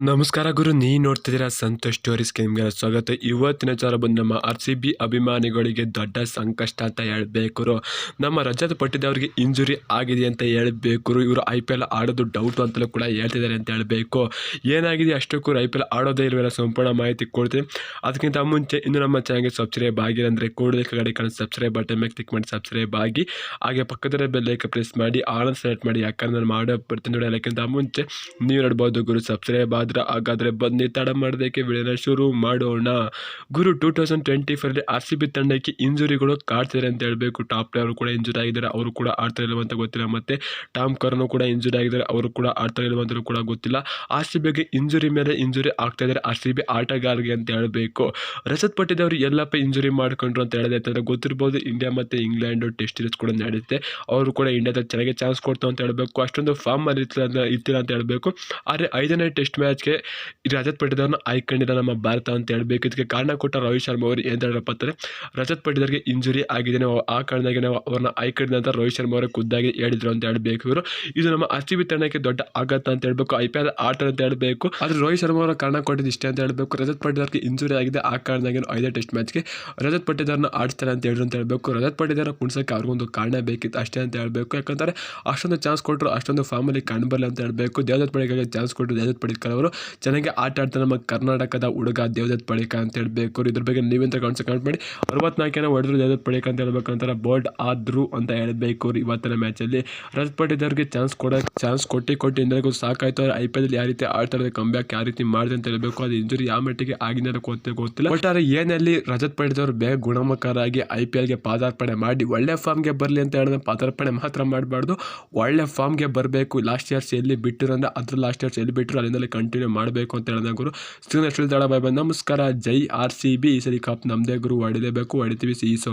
ನಮಸ್ಕಾರ ಗುರು ನೀ ನೋಡ್ತಿದ್ದೀರಾ ಸಂತೋಷ್ ಸ್ಟೋರೀಸ್ಗೆ ನಿಮಗೆ ಸ್ವಾಗತ. ಇವತ್ತಿನ ವಿಚಾರ ಬಂದು ನಮ್ಮ ಆರ್ ಸಿ ಬಿ ಅಭಿಮಾನಿಗಳಿಗೆ ದೊಡ್ಡ ಸಂಕಷ್ಟ ಅಂತ ಹೇಳಬೇಕು. ನಮ್ಮ ರಜತ್ ಪಟ್ಟಿದವ್ರಿಗೆ ಇಂಜುರಿ ಆಗಿದೆ ಅಂತ ಹೇಳಬೇಕು. ಇವರು ಐ ಪಿ ಎಲ್ ಆಡೋದು ಡೌಟ್ ಅಂತಲೂ ಕೂಡ ಹೇಳ್ತಿದ್ದಾರೆ ಅಂತ ಹೇಳಬೇಕು. ಏನಾಗಿದೆ ಅಷ್ಟಕ್ಕೂ ಐ ಪಿ ಎಲ್ ಆಡೋದೇ ಇಲ್ವಲ್ಲ, ಸಂಪೂರ್ಣ ಮಾಹಿತಿ ಕೊಡ್ತೀನಿ. ಅದಕ್ಕಿಂತ ಮುಂಚೆ ಇನ್ನು ನಮ್ಮ ಚಾನಲ್ಗೆ ಸಬ್ಸ್ಕ್ರೈಬ್ ಆಗಿಲ್ಲ ಅಂದರೆ ಕೂಡಲೇ ಕಡೆ ಕಾಣ ಸಬ್ಸ್ಕ್ರೈಬ್ ಬಟನ್ ಮೇಲೆ ಕ್ಲಿಕ್ ಮಾಡಿ ಸಬ್ಸ್ಕ್ರೈಬ್ ಆಗಿ. ಹಾಗೆ ಪಕ್ಕದ ಬೆಲ್ಲೈಕ ಪ್ರೆಸ್ ಮಾಡಿ ಆಳನ್ನು ಸೆಲೆಕ್ಟ್ ಮಾಡಿ, ಯಾಕಂದ್ರೆ ನಾನು ಮಾಡೋ ಬರ್ತೀನಿ ನೋಡಿ ಅದಕ್ಕಿಂತ ಮುಂಚೆ ನೀವು ನೋಡ್ಬೋದು ಗುರು ಸಬ್ಸ್ಕ್ರೈಬ್ ಆದ್ರೆ ಹಾಗಾದರೆ ಬನ್ನಿ ತಡ ಮಾಡೋದಕ್ಕೆ ವಿಡಿಯೋನ ಶುರು ಮಾಡೋಣ. ಗುರು ಟೂ ತೌಸಂಡ್ ಟ್ವೆಂಟಿ ಫೈವಲ್ಲಿ ಆರ್ ಸಿ ಬಿ ತಂಡಕ್ಕೆ ಇಂಜುರಿಗಳು ಕಾಡ್ತಿದ್ದಾರೆ ಅಂತ ಹೇಳಬೇಕು. ಟಾಪ್ ಪ್ಲೇಯರ್ ಕೂಡ ಇಂಜುರಿ ಆಗಿದ್ದಾರೆ, ಅವರು ಕೂಡ ಆಡ್ತಾ ಇಲ್ವ ಅಂತ ಗೊತ್ತಿಲ್ಲ. ಮತ್ತು ಟಾಮ್ ಕರ್ನು ಕೂಡ ಇಂಜುರಿ ಆಗಿದ್ದಾರೆ, ಅವರು ಕೂಡ ಆಡ್ತಾ ಇಲ್ವ ಅಂತ ಕೂಡ ಗೊತ್ತಿಲ್ಲ. ಆರ್ ಸಿ ಬಿಗೆ ಇಂಜುರಿ ಮೇಲೆ ಇಂಜುರಿ ಆಗ್ತಾ ಇದ್ದಾರೆ. ಆರ್ ಸಿ ಬಿ ಆಟಗಾರರಿಗೆ ಅಂತ ಹೇಳಬೇಕು. ರಸತ್ ಪಟ್ಟಿದವರು ಎಲ್ಲಪ್ಪ ಇಂಜುರಿ ಮಾಡ್ಕೊಂಡ್ರು ಅಂತ ಹೇಳಿದೆ ಅಂತಂದರೆ ಗೊತ್ತಿರ್ಬೋದು ಇಂಡಿಯಾ ಮತ್ತು ಇಂಗ್ಲೆಂಡು ಟೆಸ್ಟ್ ಸೀರೀಸ್ ಕೂಡ ನಡೆಯುತ್ತೆ ಅವರು ಕೂಡ ಇಂಡಿಯಾದಲ್ಲಿ ಚೆನ್ನಾಗಿ ಚಾನ್ಸ್ ಕೊಡ್ತಾವೆ ಅಂತ ಹೇಳಬೇಕು. ಅಷ್ಟೊಂದು ಫಾರ್ಮ್ ಅಲ್ಲಿ ಇರ್ತಿಲ್ಲ ಅಂತ ಹೇಳಬೇಕು. ಆದರೆ ಐದನೇ ಟೆಸ್ಟ್ ಮ್ಯಾಚ್ಗೆ ರಜತ್ ಪಟ್ಟಿದಾರ್ನ ಆಯ್ಕೊಂಡಿಲ್ಲ ನಮ್ಮ ಭಾರತ ಅಂತ ಹೇಳಬೇಕು. ಇದಕ್ಕೆ ಕಾರಣ ಕೊಟ್ಟ ರೋಹಿತ್ ಶರ್ಮಾ ಅವರು ಏನು ಹೇಳಪ್ಪ ಅಂದರೆ, ರಜತ್ ಪಟ್ಟಿದಾರ್ಗೆ ಇಂಜುರಿ ಆಗಿದೆ ನಾವು ಆ ಕಾರಣದಾಗಿ ನಾವು ಅವ್ರನ್ನ ಆಯ್ಕೊಂಡಿದ್ದ ಅಂತ ರೋಹಿತ್ ಶರ್ಮಾ ಅವರು ಖುದ್ದಾಗಿ ಹೇಳಿದ್ರು ಅಂತ ಹೇಳಬೇಕು ಇವರು. ಇದು ನಮ್ಮ ಆರ್ ತಂಡಕ್ಕೆ ದೊಡ್ಡ ಆಘಾತ ಅಂತ ಹೇಳಬೇಕು, ಐ ಪಿ ಎಲ್ ಆಟ ಅಂತ ಹೇಳಬೇಕು. ಆದರೆ ರೋಹಿತ್ ಶರ್ಮಾ ಅವರ ಕಾರಣ ಕೊಟ್ಟಿದ್ದು ಇಷ್ಟೇ ಅಂತ ಹೇಳಬೇಕು. ರಜತ್ ಪಟ್ಟಿದಾರ್ಗೆ ಇಂಜುರಿ ಆಗಿದೆ, ಆ ಕಾರಣದಾಗಿ ಐದೇ ಟೆಸ್ಟ್ ಮ್ಯಾಚ್ಗೆ ರಜತ್ ಪಟ್ಟಿದಾರ್ನ ಆಡಿಸ್ತಾರೆ ಅಂತ ಹೇಳಿದ್ರು ಅಂತ ಹೇಳಬೇಕು. ರಜತ್ ಪಟ್ಟಿದಾರ ಕುಣಿಸೋಕೆ ಅವ್ರಿಗೊಂದು ಕಾರಣ ಬೇಕಿತ್ತು ಅಷ್ಟೇ ಅಂತ ಹೇಳಬೇಕು. ಯಾಕಂದರೆ ಅಷ್ಟೊಂದು ಚಾನ್ಸ್ ಕೊಟ್ಟರು ಅಷ್ಟೊಂದು ಫಾರ್ಮಲ್ಲಿ ಕಾಣಬಲ್ಲ ಅಂತ ಹೇಳಬೇಕು. ದೇವದತ್ ಪಡಿಗೆ ಚಾನ್ಸ್ ಕೊಟ್ಟರು ದೇವದತ್ ಅವರು ಚೆನ್ನಾಗಿ ಆಟ ಆಡ್ತಾರೆ ನಮ್ಮ ಕರ್ನಾಟಕದ ಹುಡುಗ ದೇವದತ್ ಪಡಿಕ ಅಂತ ಹೇಳಬೇಕು. ಇದ್ರ ಬಗ್ಗೆ ನೀವೆಂತ ಕಾಣಿಸ್ ಕಮೆಂಟ್ ಮಾಡಿ, ಅರವತ್ನಾಲ್ಕೇನ ಹೊಡೆದ್ರು ದೇವದತ್ ಪಡಿಕ ಅಂತ ಹೇಳ್ಬೇಕು ಅಂತಾರೆ ಬೋಲ್ಡ್ ಆದ್ರು ಅಂತ ಹೇಳಬೇಕು ಇವತ್ತಿನ ಮ್ಯಾಚಲ್ಲಿ ರಜತ್ ಪಟ್ಟಿದವ್ರಿಗೆ ಚಾನ್ಸ್ ಕೊಡೋಕೆ ಚಾನ್ಸ್ ಕೊಟ್ಟು ಕೊಟ್ಟು ಇಂದ್ರಿಗೂ ಸಾಕಾಯ್ತು. ಅವ್ರು ಐ ಪಿ ಎಲ್ ಯಾವ ರೀತಿ ಆಡ್ತಾರೆ ಕಂಬ್ಯಾಕ್ ಬ್ಯಾಕ್ ಯಾವ ರೀತಿ ಮಾಡಿದೆ ಅಂತ ಹೇಳಬೇಕು. ಅದು ಇಂಜುರಿ ಯಾವ ಮಟ್ಟಿಗೆ ಆಗಿನ ಗೊತ್ತೇ ಗೊತ್ತಿಲ್ಲ. ಒಟ್ಟಾರೆ ಏನಲ್ಲಿ ರಜತ್ ಪಟ್ಟಿದವ್ರು ಬೇಗ ಗುಣಮುಖರಾಗಿ ಐ ಪಿ ಎಲ್ಗೆ ಪಾದಾರ್ಪಣೆ ಮಾಡಿ, ಒಳ್ಳೆ ಫಾರ್ಮ್ಗೆ ಬರಲಿ ಅಂತ ಹೇಳಿದ್ರೆ ಪಾದಾರ್ಪಣೆ ಮಾತ್ರ ಮಾಡಬಾರ್ದು. ಒಳ್ಳೆ ಫಾರ್ಮ್ಗೆ ಬರಬೇಕು. ಲಾಸ್ಟ್ ಇಯರ್ಸ್ ಎಲ್ಲಿ ಬಿಟ್ಟಿರೋ ಅಂದ್ರೆ ಅದ್ರ ಲಾಸ್ಟ್ ಇಯರ್ಸ್ ಎಲ್ಲಿ ಬಿಟ್ಟರು ಅಲ್ಲಿಂದಲೇ ಕಂಟಿನ್ಯೂ ಮಾಡಬೇಕು ಅಂತ ಹೇಳಿದ ಗುರು. ಸ್ಕ್ರೀನ್ ಎಷ್ಟು ಬಾಯ್ ಬಂದು ನಮಸ್ಕಾರ. ಜೈ ಆರ್ ಸಿ ಬಿ. ಸರಿ ಕಪ್ ನಮ್ಮದೇ ಗುರು. ಹೊಡಿಲೇಬೇಕು ಹೊಡಿತೀವಿ ಸಿ ಸೊ